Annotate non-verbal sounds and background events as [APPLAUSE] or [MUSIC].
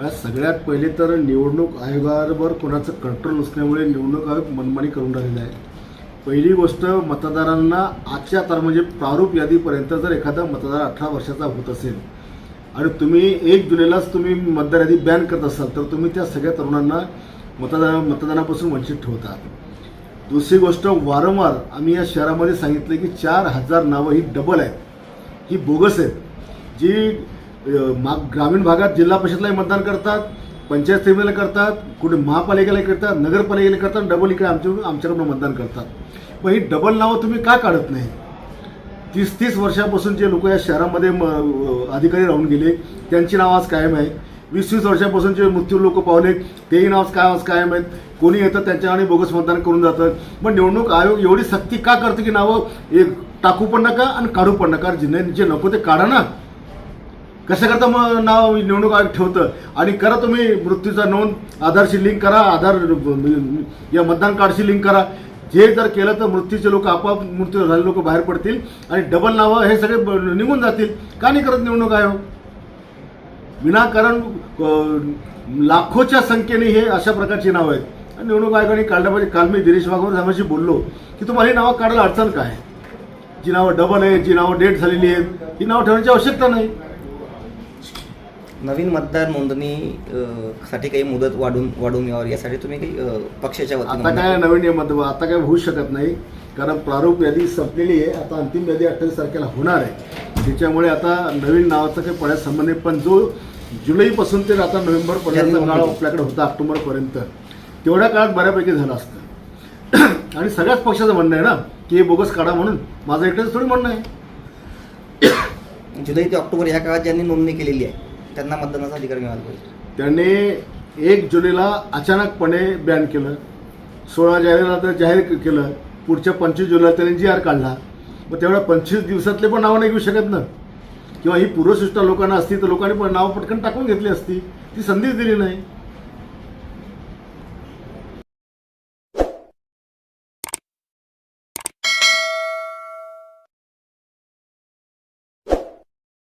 सगळ्यात पहिले तर निवडणूक आयोगावर कोणाचं कंट्रोल नसल्यामुळे निवडणूक आयोग मनमानी करून राहिलेला आहे. पहिली गोष्ट मतदारांना आजच्या तर म्हणजे प्रारूप यादीपर्यंत जर एखादा मतदार अठरा वर्षाचा होत असेल आणि तुम्ही एक जुलैलाच तुम्ही मतदार यादी बॅन करत असाल तर तुम्ही त्या सगळ्या तरुणांना मतदान मतदानापासून वंचित ठेवता. दुसरी गोष्ट वारंवार आम्ही या शहरामध्ये सांगितलं की चार हजार नावं ही डबल आहेत. ही बोगस आहेत. जी मा ग्रामीण भागात जिल्हा परिषदलाही मतदान करतात पंचायत समितीला करतात कुठे महापालिकेला करतात नगरपालिकेला करतात डबल इकडे आमच्या आमच्याकडून मतदान करतात. पण ही डबल नावं तुम्ही का काढत नाही? तीस तीस वर्षापासून जे लोक या शहरामध्ये म- अधिकारी राहून गेले त्यांची नावं आज कायम आहे वीस वीस वर्षापासून जे मृत्यू लोक पावले तेही नाव काय आज कायम आहेत? कोणी येतं त्यांच्या आणि बोगस मतदान करून जातं. पण निवडणूक आयोग एवढी सक्ती का करतं की नावं एक टाकू पण नका आणि काढू पण नका? जे जे नको ते काढा ना. कसं करता मग नाव निवडणूक आयोग ठेवतं? आणि करा तुम्ही मृत्यूचा नोंद आधारशी लिंक करा आधार या मतदान कार्डशी लिंक करा. जे जर केलं तर मृत्यूचे लोक आपोआप मृत्यू झालेले लोक बाहेर पडतील आणि डबल नावं हे सगळे ब- निघून जातील. का नाही करत निवडणूक आयोग? विनाकारण लाखोच्या संख्येने हे अशा प्रकारची नावं आहेत. आणि निवडणूक आयोगाने काढल्या पाहिजे काल मी दिनेश वाघवर साहेबांशी बोललो की तुम्हाला ही नावं काढायला अडचण काय आहे? जी नावं डबल आहे जी नावं डेट झालेली आहेत ही नावं ठेवण्याची आवश्यकता नाही. नवीन मतदार नोंदणी अ, साठी काही मुदत वाढून वाढवून यावर यासाठी तुम्ही काही अ, पक्षाच्या आता काय नवीन नियम आता काय होऊ शकत नाही कारण प्रारूप यादी संपलेली आहे आता अंतिम यादी अठ्ठावीस तारखेला होणार आहे. त्याच्यामुळे आता नवीन नावाचं काही पडण्यास संबंध नाही पण जो जुलैपासून ते आता नोव्हेंबरपर्यंत. काळ आपल्याकडे होता ऑक्टोबरपर्यंत तेवढ्या काळात बऱ्यापैकी झालं असतं. [CLEARS THROAT] आणि सगळ्याच पक्षाचं म्हणणं आहे ना की हे बोगस काढा म्हणून माझं एकट्याच थोडी म्हणणं आहे. जुलै ते ऑक्टोबर या काळात ज्यांनी नोंदणी केलेली आहे त्यांना मतदानाचा अधिकार मिळाला पाहिजे. त्यांनी एक जुलैला अचानकपणे बॅन केलं. सोळा जानेवारीला तर जाहीर केलं. पुढच्या पंचवीस जुलैला त्यांनी जी आर काढला. मग तेवढ्या पंचवीस दिवसातले पण नावं नाही घेऊ शकत ना. किंवा ही पूर्वसूचना लोकांना असती तर लोकांनी पण नावं पटकन टाकून घेतली असती. ती संधीच दिली नाही.